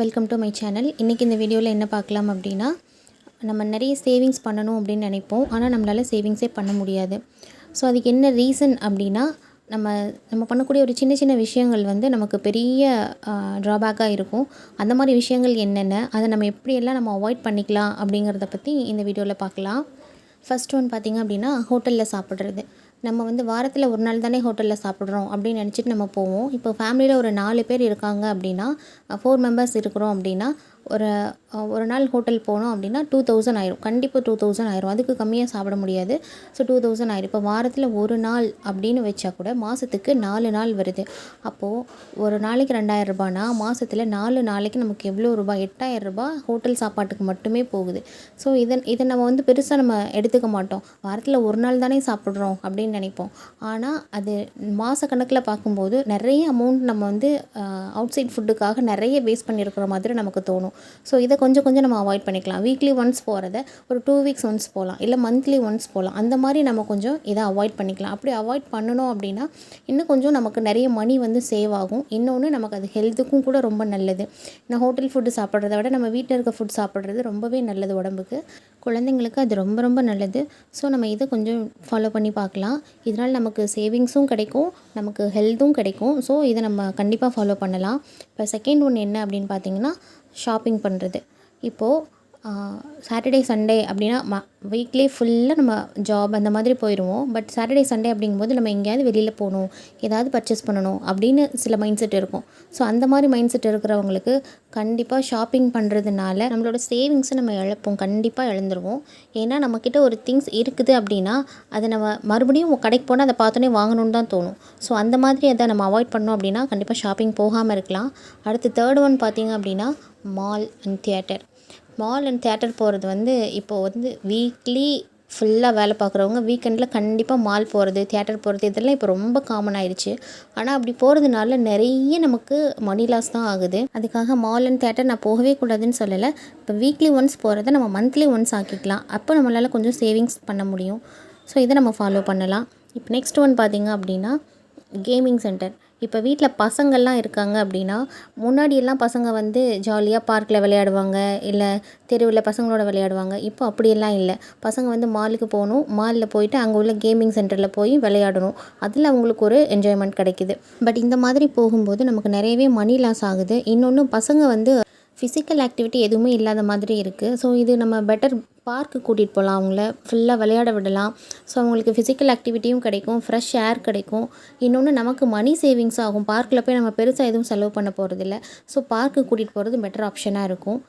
Welcome to my channel இன்றைக்கி இந்த வீடியோவில் என்ன பார்க்கலாம் அப்படின்னா நம்ம நிறைய சேவிங்ஸ் பண்ணணும் அப்படின்னு நினைப்போம். ஆனால் நம்மளால் சேவிங்ஸே பண்ண முடியாது. ஸோ அதுக்கு என்ன ரீசன் அப்படின்னா நம்ம நம்ம பண்ணக்கூடிய ஒரு சின்ன சின்ன விஷயங்கள் வந்து நமக்கு பெரிய ட்ராபேக்காக இருக்கும். அந்த மாதிரி விஷயங்கள் என்னென்ன அதை நம்ம எப்படியெல்லாம் நம்ம அவாய்ட் பண்ணிக்கலாம் அப்படிங்கிறத பற்றி இந்த வீடியோவில் பார்க்கலாம். ஃபஸ்ட் ஒன் பார்த்திங்க அப்படின்னா ஹோட்டலில் சாப்பிட்றது. நம்ம வந்து வாரத்தில் ஒரு நாள் தானே ஹோட்டலில் சாப்பிட்றோம் அப்படின்னு நினச்சிட்டு நம்ம போவோம். இப்போ ஃபேமிலியில் ஒரு நாலு பேர் இருக்காங்க அப்படின்னா ஃபோர் மெம்பர்ஸ் இருக்கிறோம் அப்படின்னா ஒரு ஒரு நாள் ஹோட்டல் போனோம் அப்படின்னா டூ தௌசண்ட் ஆயிரும். கண்டிப்பாக டூ தௌசண்ட் ஆயிரும். அதுக்கு கம்மியாக சாப்பிட முடியாது. ஸோ டூ தௌசண்ட் ஆயிரும். இப்போ வாரத்தில் ஒரு நாள் அப்படின்னு வச்சா கூட மாதத்துக்கு நாலு நாள் வருது. அப்போது ஒரு நாளைக்கு ரெண்டாயிரம் ரூபானா மாதத்தில் நாலு நாளைக்கு நமக்கு எவ்வளோ ரூபாய்? எட்டாயிரம் ரூபாய் ஹோட்டல் சாப்பாட்டுக்கு மட்டுமே போகுது. ஸோ இதை இதை நம்ம வந்து பெருசாக நம்ம எடுத்துக்க மாட்டோம். வாரத்தில் ஒரு நாள் தானே சாப்பிட்றோம் அப்படின்னு நினைப்போம். ஆனால் அது மாத கணக்கில் பார்க்கும்போது நிறைய அமௌண்ட் நம்ம வந்து அவுட் சைட் ஃபுட்டுக்காக நிறைய வேஸ்ட் பண்ணியிருக்கிற மாதிரி நமக்கு தோணும். ஸோ இதை கொஞ்சம் கொஞ்சம் நம்ம அவாய்ட் பண்ணிக்கலாம். வீக்லி ஒன்ஸ் போகிறத ஒரு டூ வீக்ஸ் ஒன்ஸ் போகலாம் இல்லை மந்த்லி ஒன்ஸ் போகலாம் அந்த மாதிரி நம்ம கொஞ்சம் இதை அவாய்ட் பண்ணிக்கலாம். அப்படி அவாய்ட் பண்ணணும் அப்படின்னா இன்னும் கொஞ்சம் நமக்கு நிறைய மணி வந்து சேவ் ஆகும். இன்னொன்று நமக்கு அது ஹெல்த்துக்கும் கூட ரொம்ப நல்லது. நான் ஹோட்டல் ஃபுட்டு சாப்பிட்றத விட நம்ம வீட்டில் இருக்க ஃபுட் சாப்பிட்றது ரொம்பவே நல்லது உடம்புக்கு. குழந்தைங்களுக்கு அது ரொம்ப ரொம்ப நல்லது. ஸோ நம்ம இதை கொஞ்சம் ஃபாலோ பண்ணி பார்க்கலாம். இதனால் நமக்கு சேவிங்ஸும் கிடைக்கும் நமக்கு ஹெல்த்தும் கிடைக்கும். ஸோ இதை நம்ம கண்டிப்பாக ஃபாலோ பண்ணலாம். இப்போ செகண்ட் ஒன்று என்ன அப்படின்னு பார்த்தீங்கன்னா ஷாப்பிங் பண்ணுறது இப்போது சாட்டர்டே சண்டே அப்படின்னா ம வீக்லி ஃபுல்லாக நம்ம ஜாப் அந்த மாதிரி போயிடுவோம் பட் சாட்டர்டே சண்டே அப்படிங்கும்போது நம்ம எங்கேயாவது வெளியில் போகணும் ஏதாவது பர்ச்சேஸ் பண்ணணும் அப்படின்னு சில மைண்ட் செட் இருக்கும். ஸோ அந்த மாதிரி மைண்ட் செட் இருக்கிறவங்களுக்கு கண்டிப்பாக ஷாப்பிங் பண்ணுறதுனால நம்மளோட சேவிங்ஸை நம்ம இழப்போம். கண்டிப்பாக இழந்துருவோம். ஏன்னா நம்மக்கிட்ட ஒரு திங்ஸ் இருக்குது அப்படின்னா அதை நம்ம மறுபடியும் கடைக்கு போனால் அதை பார்த்தோன்னே வாங்கணுன்னு தான் தோணும். ஸோ அந்த மாதிரி அதை நம்ம அவாய்ட் பண்ணோம் அப்படின்னா கண்டிப்பாக ஷாப்பிங் போகாமல் இருக்கலாம். அடுத்து தேர்ட் ஒன் பார்த்திங்க அப்படின்னா mall and theatre mall and theatre போகிறது வந்து இப்போது வந்து வீக்லி ஃபுல்லாக வேலை பார்க்குறவங்க வீக்கெண்டில் கண்டிப்பாக மால் போகிறது தியேட்டர் போகிறது இதெல்லாம் இப்போ ரொம்ப காமன் ஆயிடுச்சு. ஆனால் அப்படி போகிறதுனால நிறைய நமக்கு மணி லாஸ் தான் ஆகுது. அதுக்காக மால் அண்ட் தேட்டர் நான் போகவே கூடாதுன்னு சொல்லலை. இப்போ வீக்லி ஒன்ஸ் போகிறத நம்ம மந்த்லி ஒன்ஸ் ஆக்கிக்கலாம். அப்போ நம்மளால் கொஞ்சம் சேவிங்ஸ் பண்ண முடியும். ஸோ இதை நம்ம ஃபாலோ பண்ணலாம். இப்போ நெக்ஸ்ட் ஒன் பார்த்திங்க அப்படின்னா கேமிங் சென்டர் இப்போ வீட்டில் பசங்கள்லாம் இருக்காங்க அப்படின்னா முன்னாடியெல்லாம் பசங்க வந்து ஜாலியாக பார்க்கில் விளையாடுவாங்க இல்லை தெருவில் பசங்களோட விளையாடுவாங்க. இப்போ அப்படியெல்லாம் இல்லை. பசங்க வந்து மாலுக்கு போகணும். மாலில் போயிட்டு அங்கே உள்ள கேமிங் சென்டரில் போய் விளையாடணும். அதில் அவங்களுக்கு ஒரு என்ஜாய்மெண்ட் கிடைக்கிது. பட் இந்த மாதிரி போகும்போது நமக்கு நிறையவே மணி லாஸ் ஆகுது. இன்னொன்று பசங்க வந்து ஃபிசிக்கல் ஆக்டிவிட்டி எதுவுமே இல்லாத மாதிரி இருக்குது ஸோ இது நம்ம பெட்டர் பார்க்கு கூட்டிகிட்டு போகலாம் அவங்கள ஃபுல்லாக விளையாட விடலாம். ஸோ அவங்களுக்கு ஃபிசிக்கல் ஆக்டிவிட்டியும் கிடைக்கும் ஃப்ரெஷ் ஏர் கிடைக்கும். இன்னொன்று நமக்கு மணி சேவிங்ஸ் ஆகும். பார்க்கில் போய் நம்ம பெருசாக எதுவும் செலவு பண்ண போகிறதில்ல ஸோ பார்க்கு கூட்டிகிட்டு போகிறது பெட்டர் ஆப்ஷனாக இருக்கும்.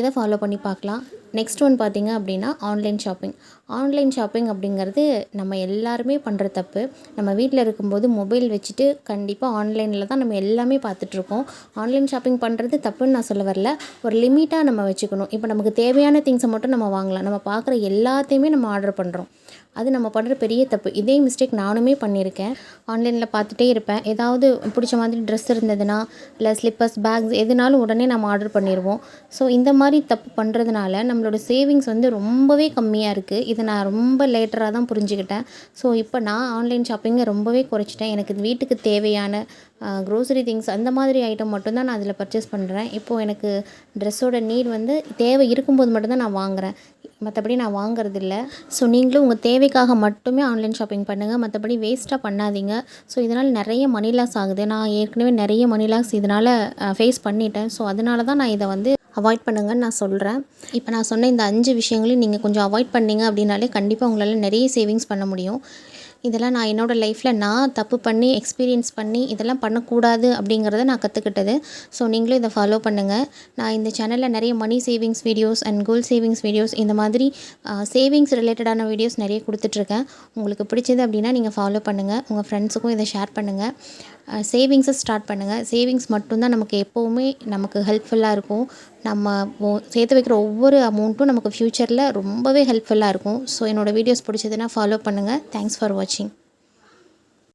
இதை ஃபாலோ பண்ணி பார்க்கலாம். நெக்ஸ்ட் ஒன் பார்த்திங்க அப்படின்னா ஆன்லைன் ஷாப்பிங் ஆன்லைன் ஷாப்பிங் அப்படிங்கிறது நம்ம எல்லாருமே பண்ணுற தப்பு. நம்ம வீட்டில் இருக்கும்போது மொபைல் வச்சுட்டு கண்டிப்பாக ஆன்லைனில் தான் நம்ம எல்லாமே பார்த்துட்ருக்கோம் ஆன்லைன் ஷாப்பிங் பண்ணுறது தப்புன்னு நான் சொல்ல வரல. ஒரு லிமிட்டாக நம்ம வச்சுக்கணும். இப்போ நமக்கு தேவையான திங்ஸை மட்டும் நம்ம வாங்கலாம். நம்ம பார்க்குற எல்லாத்தையுமே நம்ம ஆர்டர் பண்ணுறோம் அது நம்ம பண்ணுற பெரிய தப்பு. இதே மிஸ்டேக் நானுமே பண்ணியிருக்கேன். ஆன்லைனில் பார்த்துட்டே இருப்பேன். ஏதாவது பிடிச்ச மாதிரி ட்ரெஸ் இருந்ததுன்னா இல்லை ஸ்லிப்பர்ஸ் பேக்ஸ் எதுனாலும் உடனே நம்ம ஆர்டர் பண்ணிடுவோம் ஸோ இந்த மாதிரி தப்பு பண்ணுறதுனால நம்ம நம்மளோட சேவிங்ஸ் வந்து ரொம்பவே கம்மியாக இருக்குது இதை நான் ரொம்ப லேட்டராக தான் புரிஞ்சுக்கிட்டேன். ஸோ இப்போ நான் ஆன்லைன் ஷாப்பிங்கை ரொம்பவே குறைச்சிட்டேன். எனக்கு வீட்டுக்கு தேவையான க்ரோசரி திங்ஸ் அந்த மாதிரி ஐட்டம் மட்டும்தான் நான் அதில் பர்ச்சேஸ் பண்ணுறேன் இப்போது எனக்கு ட்ரெஸ்ஸோட நீட் வந்து தேவை இருக்கும்போது மட்டும்தான் நான் வாங்குகிறேன் மற்றபடி நான் வாங்குறது இல்லை ஸோ நீங்களும் உங்கள் தேவைக்காக மட்டுமே ஆன்லைன் ஷாப்பிங் பண்ணுங்கள் மற்றபடி வேஸ்ட்டாக பண்ணாதீங்க. ஸோ இதனால் நிறைய மணி லாஸ் ஆகுது. நான் ஏற்கனவே நிறைய மணி லாஸ் இதனால் ஃபேஸ் பண்ணிட்டேன். ஸோ அதனால தான் நான் இதை வந்து அவாய்ட் பண்ணுங்கன்னு நான் சொல்கிறேன் இப்போ நான் சொன்ன இந்த அஞ்சு விஷயங்களையும் நீங்கள் கொஞ்சம் அவாய்ட் பண்ணீங்க அப்படின்னாலே கண்டிப்பாக உங்களால் நிறைய சேவிங்ஸ் பண்ண முடியும். இதெல்லாம் நான் என்னோடய லைஃப்பில் நான் தப்பு பண்ணி எக்ஸ்பீரியன்ஸ் பண்ணி இதெல்லாம் பண்ணக்கூடாது அப்படிங்கிறத நான் கற்றுக்கிட்டது ஸோ நீங்களும் இதை ஃபாலோ பண்ணுங்கள் நான் இந்த சேனலில் நிறைய money savings videos and goal savings videos இந்த மாதிரி சேவிங்ஸ் ரிலேட்டடான வீடியோஸ் நிறைய கொடுத்துட்ருக்கேன். உங்களுக்கு பிடிச்சது அப்படின்னா நீங்கள் ஃபாலோ பண்ணுங்கள் உங்கள் ஃப்ரெண்ட்ஸுக்கும் இதை ஷேர் பண்ணுங்கள் சேவிங்ஸை ஸ்டார்ட் பண்ணுங்கள் சேவிங்ஸ் மட்டும்தான் நமக்கு எப்போவுமே நமக்கு ஹெல்ப்ஃபுல்லாக இருக்கும். நம்ம சேர்த்து வைக்கிற ஒவ்வொரு அமௌண்ட்டும் நமக்கு ஃப்யூச்சரில் ரொம்பவே ஹெல்ப்ஃபுல்லாக இருக்கும். ஸோ என்னோடய வீடியோஸ் பிடிச்சதுன்னா ஃபாலோ பண்ணுங்கள் தேங்க்ஸ் ஃபார் வாட்சிங்